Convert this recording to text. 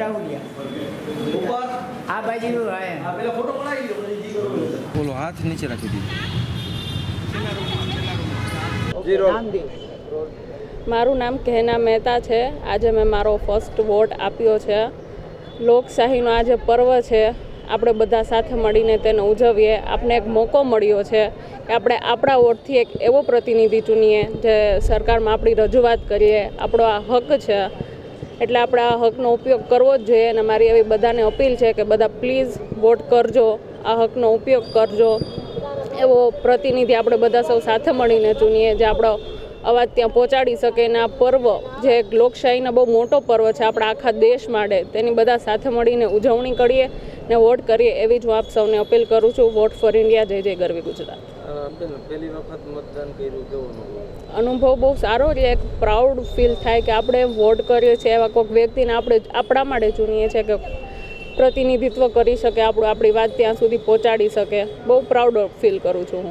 રાહુલિયા ઉપર. આ બાજુ આ આયા પેલા ફોટો પડાવી લો પછી જી કરવું હોય. બોલો હાથ નીચે રાખી દીધો મારું નામ કહેના મહેતા છે. આજે મેં મારો ફર્સ્ટ વોટ આપ્યો છે. લોકશાહીનો આજે પર્વ છે. આપણે બધા સાથે મળીને તેને ઉજવીએ. આપણે એક મોકો મળ્યો છે કે આપણે આપણા વોટથી એક એવો પ્રતિનિધિ ચૂનીએ જે સરકારમાં આપણી રજૂઆત કરીએ. આપણો આ હક છે. એટલે આપણે આ હકનો ઉપયોગ કરવો જ જોઈએ અને મારી એવી બધાને અપીલ છે કે બધા પ્લીઝ વોટ કરજો, આ હકનો ઉપયોગ કરજો. એવો પ્રતિનિધિ આપણે બધા સૌ સાથે મળીને ચૂનીએ, જે આપણો અવાજ ત્યાં પહોંચાડી શકે ને આ પર્વ જે લોકશાહીનો બહુ મોટો પર્વ છે આપણા આખા દેશ માટે, તેની બધા સાથે મળીને ઉજવણી કરીએ ને વોટ કરીએ એવી જ હું આપ સૌને અપીલ કરું છું. વોટ ફોર ઇન્ડિયા, જય જય ગરવી ગુજરાત. અનુભવ બહુ સારો છે, એક પ્રાઉડ ફીલ થાય કે આપણે વોટ કરીએ છીએ એવા કોઈક વ્યક્તિને આપણે આપણા માટે ચૂનીએ છીએ કે પ્રતિનિધિત્વ કરી શકે, આપણું આપણી વાત ત્યાં સુધી પહોંચાડી શકે. બહુ પ્રાઉડ ફીલ કરું છું હું.